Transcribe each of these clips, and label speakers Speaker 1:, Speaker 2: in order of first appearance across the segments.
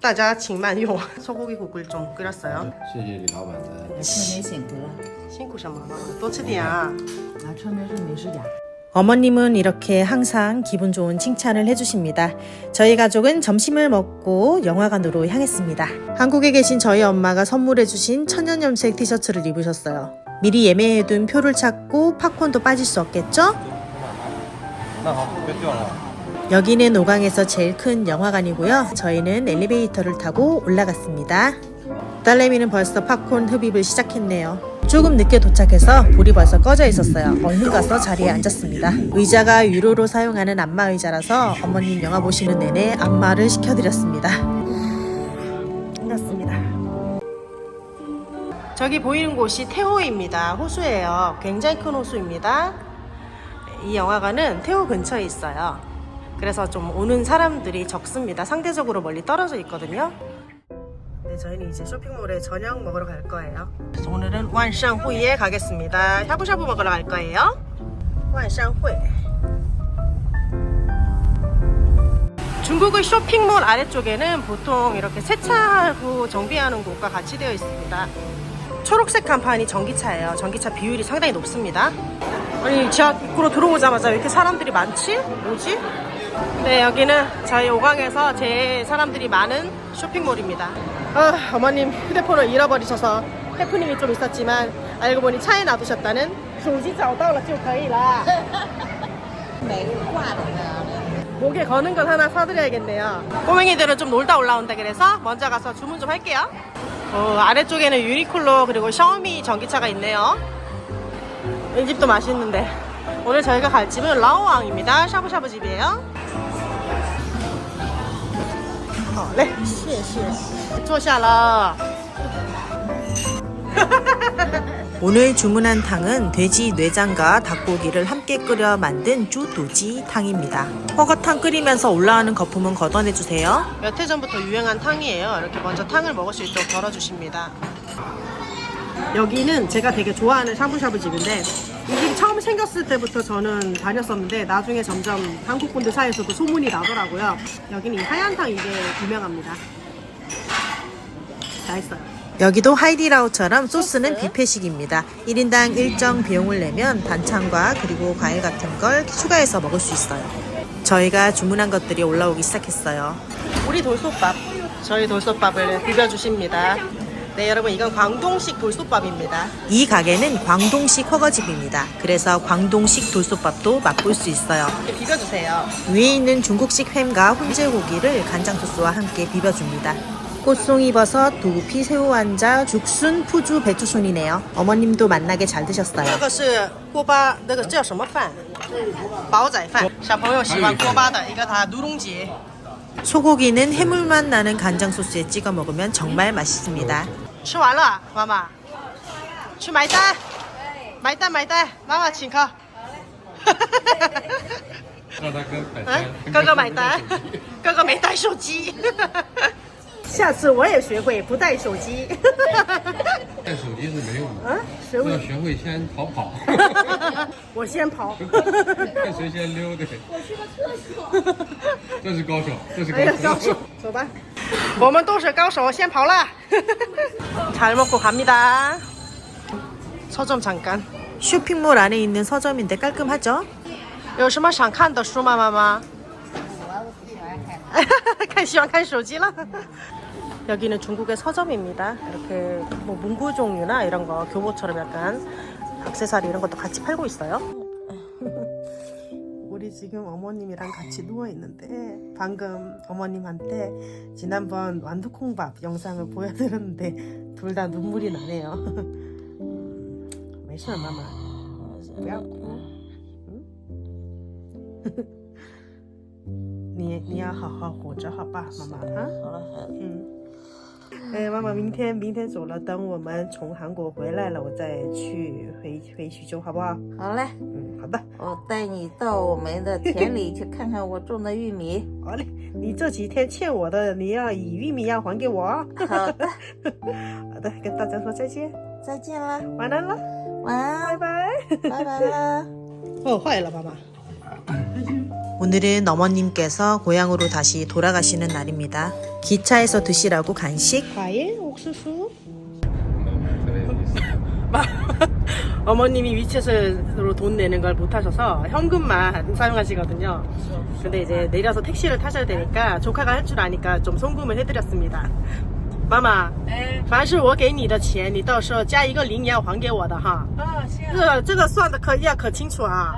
Speaker 1: 大家请慢用. 소고기 국을 좀 끓였어요.
Speaker 2: 谢谢李老板的
Speaker 3: 春梅辛苦了，
Speaker 1: 辛苦什么妈妈多吃点啊.
Speaker 3: 啊，春梅是美食家。
Speaker 4: 어머님은 이렇게 항상 기분 좋은 칭찬을 해주십니다. 저희 가족은 점심을 먹고 영화관으로 향했습니다. 한국에 계신 저희 엄마가 선물해주신 천연염색 티셔츠를 입으셨어요. 미리 예매해둔 표를 찾고 팝콘도 빠질 수 없겠죠?
Speaker 2: 那好别掉了
Speaker 4: 여기는 오강에서 제일 큰 영화관이고요. 저희는 엘리베이터를 타고 올라갔습니다. 딸내미는 벌써 팝콘 흡입을 시작했네요. 조금 늦게 도착해서 불이 벌써 꺼져 있었어요. 얼른 가서 자리에 앉았습니다. 의자가 유로로 사용하는 안마 의자라서 어머님 영화 보시는 내내 안마를 시켜드렸습니다. 끝났습니다. 저기 보이는 곳이 태호입니다. 호수예요. 굉장히 큰 호수입니다. 이 영화관은 태호 근처에 있어요. 그래서 좀 오는 사람들이 적습니다. 상대적으로 멀리 떨어져 있거든요. 네, 저희는 이제 쇼핑몰에 저녁 먹으러 갈 거예요. 그래서 오늘은 완샹 후이에 가겠습니다. 샤브샤브 먹으러 갈 거예요. 완샹 후이. 중국의 쇼핑몰 아래쪽에는 보통 이렇게 세차하고 정비하는 곳과 같이 되어 있습니다. 초록색 간판이 전기차예요. 전기차 비율이 상당히 높습니다. 아니 지하 입구로 들어오자마자 왜 이렇게 사람들이 많지? 뭐지? 네 여기는 저희 오강에서 제일 사람들이 많은 쇼핑몰입니다 아 어머님 휴대폰을 잃어버리셔서 해프닝이 좀 있었지만 알고 보니 차에 놔두셨다는 手机找到了就可以了
Speaker 3: 每个挂的呢？
Speaker 1: 목에 거는 건 하나 사드려야겠네요 꼬맹이들은 좀 놀다 올라온다 그래서 먼저 가서 주문 좀 할게요 어, 아래쪽에는 유니클로 그리고 샤오미 전기차가 있네요 이 집도 맛있는데 오늘 저희가 갈 집은 라오왕입니다 샤브샤브 집이에요 어, 네, 谢谢坐下了
Speaker 4: 오늘 주문한 탕은 돼지 내장과 닭고기를 함께 끓여 만든 쭈두지 탕입니다. 허거탕 끓이면서 올라오는 거품은 걷어내주세요.
Speaker 1: 몇 해 전부터 유행한 탕이에요. 이렇게 먼저 탕을 먹을 수 있도록 덜어주십니다. 여기는 제가 되게 좋아하는 샤브샤브 집인데 이 집 처음 생겼을 때부터 저는 다녔었는데 나중에 점점 한국 분들 사이에서도 소문이 나더라고요. 여기는 이 하얀 탕 이게 유명합니다. 맛있어요.
Speaker 4: 여기도 하이디라오처럼 소스는 뷔페식입니다. 1인당 일정 비용을 내면 반찬과 그리고 과일 같은 걸 추가해서 먹을 수 있어요. 저희가 주문한 것들이 올라오기 시작했어요.
Speaker 1: 우리 돌솥밥. 저희 돌솥밥을 비벼주십니다. 네 여러분 이건 광동식 돌솥밥입니다.
Speaker 4: 이 가게는 광동식 허거집입니다. 그래서 광동식 돌솥밥도 맛볼 수 있어요.
Speaker 1: 이렇게 비벼주세요.
Speaker 4: 위에 있는 중국식 햄과 훈제고기를 간장 소스와 함께 비벼줍니다. 꽃송이 버섯, 두부피, 새우 한자, 죽순, 푸주, 배추순이네요. 어머님도 맛나게 잘
Speaker 1: 这
Speaker 4: 드셨어요.
Speaker 1: 个是锅巴，那个这叫什么饭？煲仔饭。小朋友喜欢锅巴的一个它누룽지。
Speaker 4: 소고기는 해물맛 나는 간장 소스에 찍어 먹으면 정말 맛있습니다.
Speaker 1: 吃完了，妈妈，去买单，买单买单，妈妈请客。
Speaker 2: 让他跟百
Speaker 1: 嗯，哥哥买单，哥哥没带手机。下次我也学会不带手机。
Speaker 2: 带手机是没用的，
Speaker 1: 啊，学
Speaker 2: 要，学会先逃跑，
Speaker 1: 我先跑。
Speaker 2: 看谁先溜的。我去个厕所。这是高手，这是
Speaker 1: 哎呀，高
Speaker 2: 高
Speaker 1: 手，走吧。我们都是高手，先跑了。 잘 먹고 갑니다. 서점 잠깐.
Speaker 4: 쇼핑몰 안에 있는 서점인데 깔끔하죠?
Speaker 1: 有什么想看的书吗，妈妈？看喜欢看手机了。 여기는 중국의 서점입니다. 이렇게 뭐 문구 종류나 이런 거 교보처럼 약간 액세서리 이런 것도 같이 팔고 있어요. 우리 지금 어머님이랑 같이 누워 있는데 방금 어머님한테 지난번 완두콩밥 영상을 보여드렸는데 둘 다 눈물이 나네요. 没事，妈妈，不要哭。你你要好好活着，好吧，妈妈啊。
Speaker 3: 好了好了，
Speaker 1: 嗯， 哎，妈妈，明天明天走了，等我们从韩国回来了，我再去回回徐州，好不好？
Speaker 3: 好嘞，
Speaker 1: 嗯，好的，
Speaker 3: 我带你到我们的田里去看看我种的玉米。
Speaker 1: 好嘞。你这几天欠我的，你要以玉米要还给我哦。
Speaker 3: 好的，
Speaker 1: 好的，跟大家说再见，
Speaker 3: 再见啦，
Speaker 1: 晚安了，
Speaker 3: 晚安，
Speaker 1: 拜拜。
Speaker 3: 拜拜啦。
Speaker 1: 哦，坏了，妈妈。
Speaker 5: 오늘은 어머님께서 고향으로 다시 돌아가시는 날입니다. 기차에서 드시라고 간식,
Speaker 1: 과일, 옥수수.
Speaker 2: 特别有意思。
Speaker 1: 어머님이 위챗으로 돈 내는 걸 못하셔서 현금만 사용하시거든요. 근데 이제 내려서 택시를 타셔야 되니까 조카가 할 줄 아니까 좀 송금을 해드렸습니다. 마마,
Speaker 3: 哎，
Speaker 1: 凡是我给你的钱，你到时候加一个零也要还给我的哈。
Speaker 3: 哦，是
Speaker 1: 这个这个算的可要可清楚啊。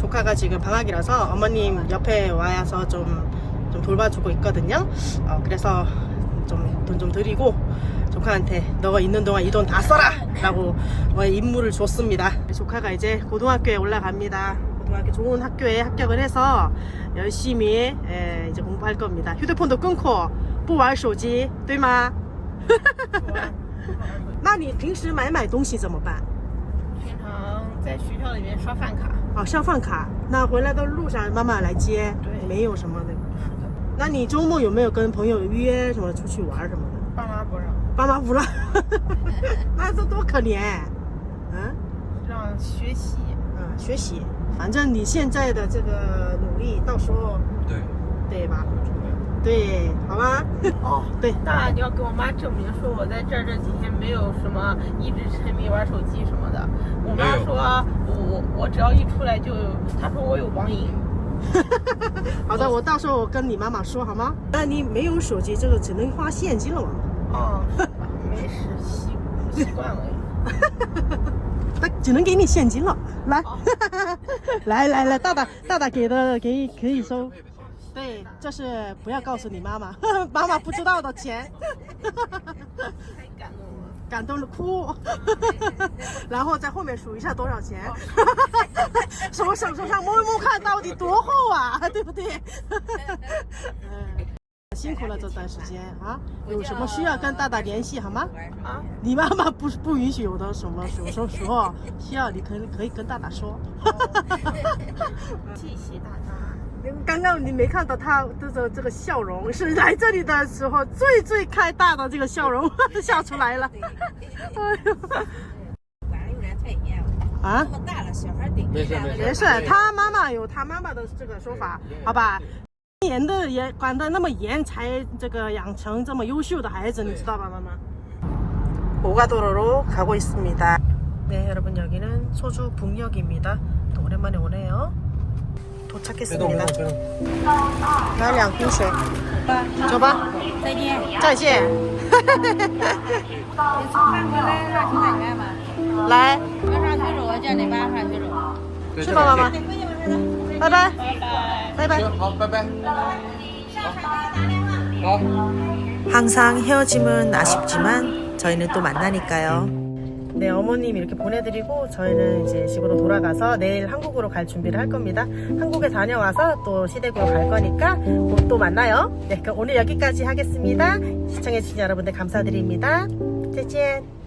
Speaker 1: 조카가 지금 방학이라서 어머님 옆에 와서 좀, 좀 돌봐주고 있거든요. 어, 그래서 좀 돈 좀 드리고 조카한테 너가 있는 동안 이 돈 다 써라! 라고 어, 임무를 줬습니다. 조카가 이제 고등학교에 올라갑니다. 고등학교 좋은 학교에 합격을 해서 열심히 예, 이제 공부할 겁니다. 휴대폰도 끊고 不玩手机对吗?那你平时买买东西怎么办?
Speaker 6: 平常在学校里面刷饭卡，
Speaker 1: 哦，上饭卡。那回来的路上妈妈来接，
Speaker 6: 对
Speaker 1: 没有什么的。那你周末有没有跟朋友约什么出去玩什么的？
Speaker 6: 爸妈不让，
Speaker 1: 爸妈不让，那这多可怜。嗯
Speaker 6: 让学习。
Speaker 1: 嗯，学习，反正你现在的这个努力，到时候
Speaker 2: 对，
Speaker 1: 对吧？对，好吗？
Speaker 6: 哦，
Speaker 1: 对，
Speaker 6: 那你要给我妈证明说我在这儿这几天没有什么一直沉迷玩手机什么的。我妈说我我我只要一出来就，她说我有网瘾。
Speaker 1: 好的，我到时候我跟你妈妈说好吗？那你没有手机，这个只能花现金了嘛？
Speaker 6: 哦，没事，习习惯了。
Speaker 1: 那只能给你现金了。来，来来来，大大大大给的给可以收。对，这是不要告诉你妈妈，妈妈不知道的钱，
Speaker 6: 太感动了。
Speaker 1: 感动的哭。然后在后面数一下多少钱，什么手手上摸一摸看到底多厚啊，对不对？嗯，辛苦了这段时间啊，有什么需要跟大大联系好吗？
Speaker 6: 啊，
Speaker 1: 你妈妈不不允许有的什么有什么时候需要，你可以可以跟大大说。
Speaker 6: 谢谢大家。
Speaker 1: 刚刚你没看到他的这这个笑容，是来这里的时候最最开大的这个笑容笑出来了。哎呦
Speaker 3: 晚上有点太严了，
Speaker 1: 啊
Speaker 3: 那，么大了，小孩顶
Speaker 2: 没事没事
Speaker 1: 没事，他妈妈有他妈妈的这个说法，好吧？严的也管得那么严，才这个养成这么优秀的孩子，你知道吧，妈妈？ 오가도로로 가고 있습니다. 네, 여러분 여기는 소주 북역입니다. 또 오랜만에 오네요. 도착했습니다. 来两瓶水，走吧，
Speaker 3: 再见。
Speaker 1: 再见。
Speaker 3: 饭回来让去哪边吧？
Speaker 1: 来，
Speaker 3: 我上去了，我叫你妈上去了。
Speaker 2: 对
Speaker 1: 去吧，妈妈，拜拜，拜拜。
Speaker 2: 行，好，拜拜。好。
Speaker 5: 항상 헤어짐은 아쉽지만 저희는 또 만나니까요.
Speaker 1: 네, 어머님 이렇게 보내드리고 저희는 이제 집으로 돌아가서 내일 한국으로 갈 준비를 할 겁니다. 한국에 다녀와서 또 시댁으로 갈 거니까 곧또 만나요. 네, 그럼 오늘 여기까지 하겠습니다. 시청해주신 여러분들 감사드립니다. 再见。